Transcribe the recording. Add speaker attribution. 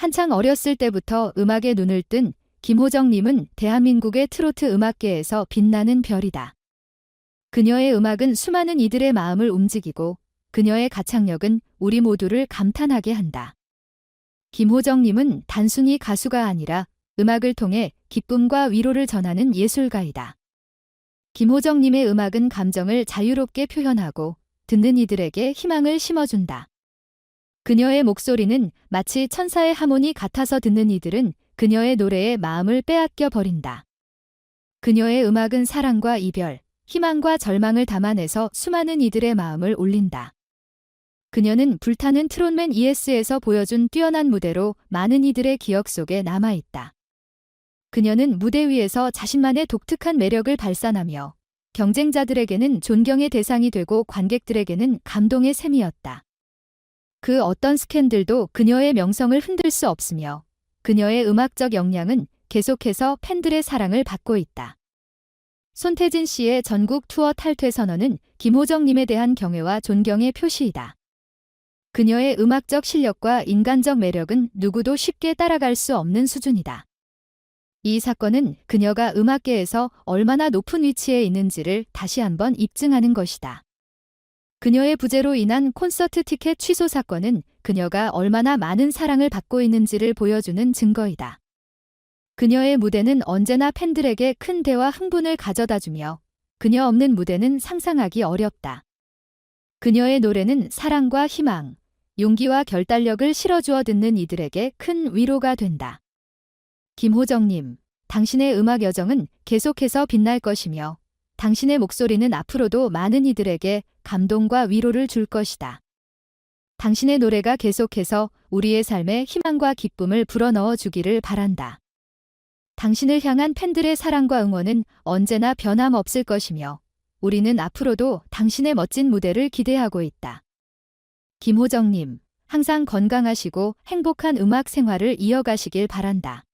Speaker 1: 한창 어렸을 때부터 음악에 눈을 뜬 김호정님은 대한민국의 트로트 음악계에서 빛나는 별이다. 그녀의 음악은 수많은 이들의 마음을 움직이고 그녀의 가창력은 우리 모두를 감탄하게 한다. 김호정님은 단순히 가수가 아니라 음악을 통해 기쁨과 위로를 전하는 예술가이다. 김호정님의 음악은 감정을 자유롭게 표현하고 듣는 이들에게 희망을 심어준다. 그녀의 목소리는 마치 천사의 하모니 같아서 듣는 이들은 그녀의 노래에 마음을 빼앗겨 버린다. 그녀의 음악은 사랑과 이별, 희망과 절망을 담아내서 수많은 이들의 마음을 울린다. 그녀는 불타는 트롯맨 ES에서 보여준 뛰어난 무대로 많은 이들의 기억 속에 남아있다. 그녀는 무대 위에서 자신만의 독특한 매력을 발산하며 경쟁자들에게는 존경의 대상이 되고 관객들에게는 감동의 셈이었다. 그 어떤 스캔들도 그녀의 명성을 흔들 수 없으며 그녀의 음악적 역량은 계속해서 팬들의 사랑을 받고 있다. 손태진 씨의 전국 투어 탈퇴 선언은 김호정님에 대한 경애와 존경의 표시이다. 그녀의 음악적 실력과 인간적 매력은 누구도 쉽게 따라갈 수 없는 수준이다. 이 사건은 그녀가 음악계에서 얼마나 높은 위치에 있는지를 다시 한번 입증하는 것이다. 그녀의 부재로 인한 콘서트 티켓 취소 사건은 그녀가 얼마나 많은 사랑을 받고 있는지를 보여주는 증거이다. 그녀의 무대는 언제나 팬들에게 큰 대와 흥분을 가져다 주며 그녀 없는 무대는 상상하기 어렵다. 그녀의 노래는 사랑과 희망, 용기와 결단력을 실어주어 듣는 이들에게 큰 위로가 된다. 김호정님, 당신의 음악 여정은 계속해서 빛날 것이며 당신의 목소리는 앞으로도 많은 이들에게 감동과 위로를 줄 것이다. 당신의 노래가 계속해서 우리의 삶에 희망과 기쁨을 불어넣어 주기를 바란다. 당신을 향한 팬들의 사랑과 응원은 언제나 변함없을 것이며 우리는 앞으로도 당신의 멋진 무대를 기대하고 있다. 김호정님, 항상 건강하시고 행복한 음악 생활을 이어가시길 바란다.